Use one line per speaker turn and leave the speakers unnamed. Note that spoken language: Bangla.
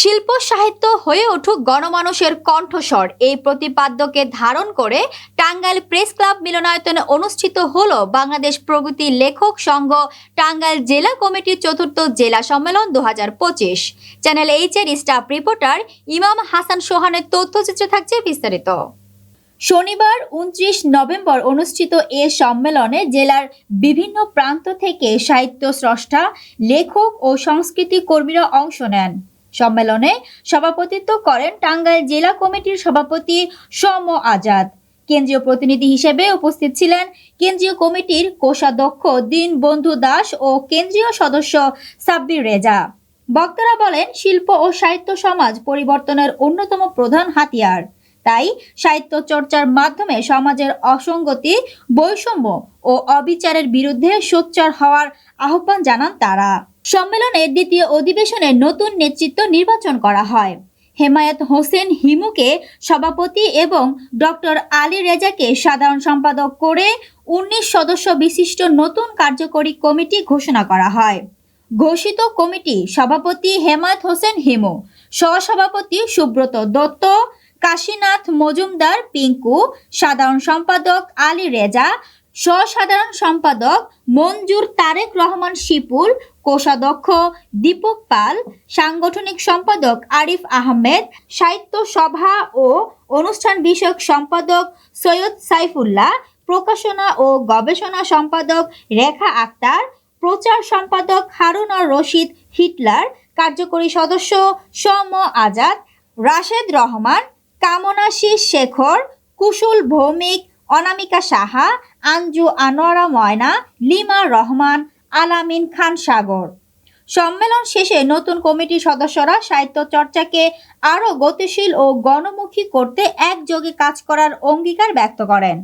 শিল্প সাহিত্য হয়ে উঠুক গণমানুষের কণ্ঠস্বর। এই প্রতিপাদ্যকে ধারণ করে টাঙ্গাইল প্রেস ক্লাব মিলনায়তনে অনুষ্ঠিত হল বাংলাদেশ প্রগতি লেখক সংঘ টাঙ্গাইল জেলা কমিটির চতুর্থ জেলা সম্মেলন দু হাজার পঁচিশ। চ্যানেল এইচ এর স্টাফ রিপোর্টার ইমাম হাসান সোহানের তথ্যচিত্র থাকছে বিস্তারিত। শনিবার উনত্রিশ নভেম্বর অনুষ্ঠিত এ সম্মেলনে জেলার বিভিন্ন প্রান্ত থেকে সাহিত্য স্রষ্টা, লেখক ও সংস্কৃতি কর্মীরা অংশ নেন। সম্মেলনে সভাপতিত্ব করেন টাঙ্গাইল জেলা কমিটির সভাপতি সম আজাদ। কেন্দ্রীয় প্রতিনিধি হিসেবে উপস্থিত ছিলেন কেন্দ্রীয় কমিটির কোষাধ্যক্ষ দীন বন্ধু দাস ও কেন্দ্রীয় সদস্য সাব্বির রেজা। বক্তারা বলেন, শিল্প ও সাহিত্য সমাজ পরিবর্তনের অন্যতম প্রধান হাতিয়ার। তাই সাহিত্য চর্চার মাধ্যমে সমাজের অসঙ্গতি, বৈষম্য ও অবিচারের বিরুদ্ধে সোচ্চার হওয়ার আহ্বান জানান তারা। সম্মেলনের দ্বিতীয় অধিবেশনে নতুন নেতৃত্ব নির্বাচন করা হয়। হেমায়ত হোসেন হিমুকে সভাপতি এবং ডক্টর আলী রেজাকে সাধারণ সম্পাদক করে উনিশ সদস্য বিশিষ্ট নতুন কার্যকরী কমিটি ঘোষণা করা হয়। ঘোষিত কমিটি সভাপতি হেমায়ত হোসেন হিমু, সহসভাপতি সুব্রত দত্ত, কাশীনাথ মজুমদার পিঙ্কু, সাধারণ সম্পাদক আলী রেজা সহসাধারণ সম্পাদক মঞ্জুর তারেক রহমান শিপুল কোষাধ্যক্ষ দীপক পাল, সাংগঠনিক সম্পাদক আরিফ আহমেদ, সাহিত্য সভা ও অনুষ্ঠান বিষয়ক সম্পাদক সৈয়দ সাইফুল্লাহ, প্রকাশনা ও গবেষণা সম্পাদক রেখা আক্তার, প্রচার সম্পাদক হারুন আর রশিদ হিটলার, কার্যকরী সদস্য সৌম্য আজাদ, রাশেদ রহমান কামনাশিস শেখর, কুশল ভৌমিক অনামিকা সাহা, আঞ্জু আনোয়ারা ময়না, লিমা রহমান, আলামিন খান সাগর। সম্মেলন শেষে নতুন কমিটির সদস্যরা সাহিত্য চর্চাকে আরও গতিশীল ও গণমুখী করতে একযোগে কাজ করার অঙ্গীকার ব্যক্ত করেন।